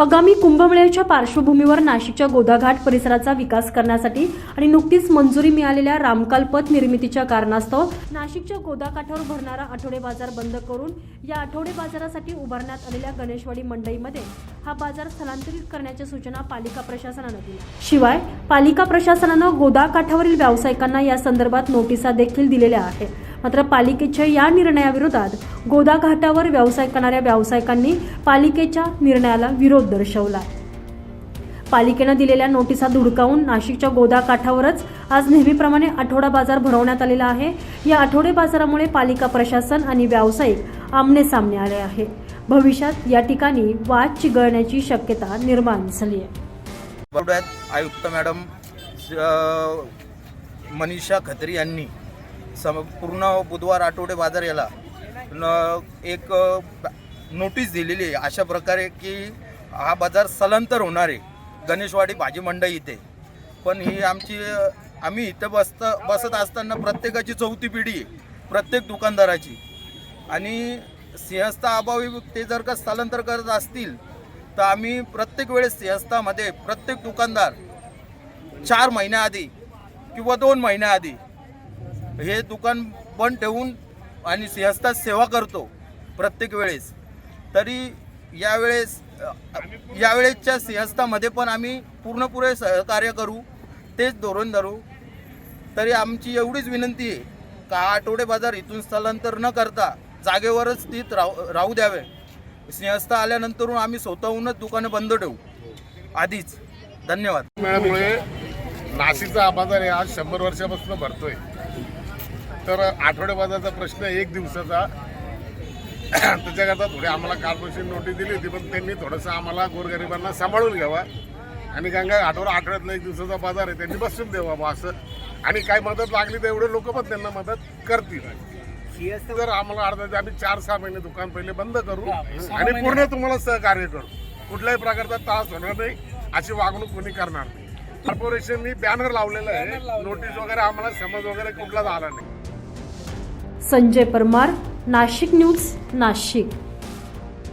आगामी कुंभमेळ्याच्या पार्श्वभूमीवर नाशिकच्या गोदाघाट परिसराचा विकास करण्यासाठी आणि नुकतीच मंजुरी मिळालेल्या रामकालपथ निर्मितीच्या कारणास्तव नाशिकच्या गोदाकाठावर भरणारा आठवडे बाजार बंद करून या आठवडे बाजारासाठी उभारण्यात आलेल्या गणेशवाडी मंडईमध्ये हा बाजार स्थलांतरित करण्याच्या सूचना पालिका प्रशासनानं दिल्या. शिवाय पालिका प्रशासनानं गोदाकाठावरील व्यावसायिकांना या संदर्भात नोटिसा देखील दिलेल्या आहेत. मात्र पालिकेच्या या निर्णयाविरोधात गोदा घाटावर व्यवसाय करणाऱ्या व्यावसायिकांनी पालिकेच्या निर्णयाला विरोध दर्शवला. पालिकेनं दिलेल्या नोटिसा धुडकावून नाशिकच्या गोदा काठावरच आज नेहमीप्रमाणे आठवडा बाजार भरवण्यात आलेला आहे. या आठवडे बाजारामुळे पालिका प्रशासन आणि व्यावसायिक आमने सामने आले आहे. भविष्यात या ठिकाणी वाद चिघळण्याची शक्यता निर्माण झाली आहे. आयुक्त मॅडम मनीषा खत्री यांनी सम पूर्ण बुधवार आठवडे बाजार याला एक नोटीस दिलेली आहे अशा प्रकारे की हा बाजार स्थलांतर होणार आहे. गणेशवाडी भाजी मंडई इथे. पण ही आमची आम्ही इथं बसत बसत असताना प्रत्येकाची चौथी पिढी आहे. प्रत्येक दुकानदाराची. आणि सिंहस्था अभावी ते जर का स्थलांतर करत असतील तर आम्ही प्रत्येक वेळेस सिंहस्थामध्ये प्रत्येक दुकानदार चार महिन्याआधी किंवा दोन महिन्याआधी हे दुकान बंद ठेवून आणि सिंहस्थात सेवा करतो प्रत्येक वेळेस. तरी यावेळेस यावेळेसच्या सिंहस्थामध्ये पण आम्ही पूर्णपुरे सहकार्य करू तेच धोरण धरू. तरी आमची एवढीच विनंती आहे का आठवडे बाजार इथून स्थलांतर न करता जागेवरच स्थित राहू राहू द्यावे. सिंहस्थ आल्यानंतरून आम्ही स्वतःहूनच दुकानं बंद ठेवू. आधीच. धन्यवाद. मेळ्यामुळे नाशिकचा आबाजार आज शंभर वर्षापासून भरतोय. तर आठवडे बाजारचा प्रश्न एक दिवसाचा. त्याच्याकरता थोडी आम्हाला कॉर्पोरेशन नोटीस दिली होती पण त्यांनी थोडंसं आम्हाला गोरगरिबांना सांभाळून घ्यावा. आणि गंगा घाटावर आठवड्यातला एक दिवसाचा बाजार आहे त्यांनी बसून द्यावा बा असं. आणि काय मदत लागली तर एवढे लोक पण त्यांना मदत करतील. जर आम्हाला अर्धा आम्ही चार सहा महिने दुकान पहिले बंद करू आणि पूर्ण तुम्हाला सहकार्य करू. कुठल्याही प्रकारचा त्रास होणार नाही अशी वागणूक कोणी करणार नाही. कॉर्पोरेशननी बॅनर लावलेला आहे. नोटीस वगैरे आम्हाला समज वगैरे कुठलाच आला नाही. संजय परमार नाशिक न्यूज नाशिक.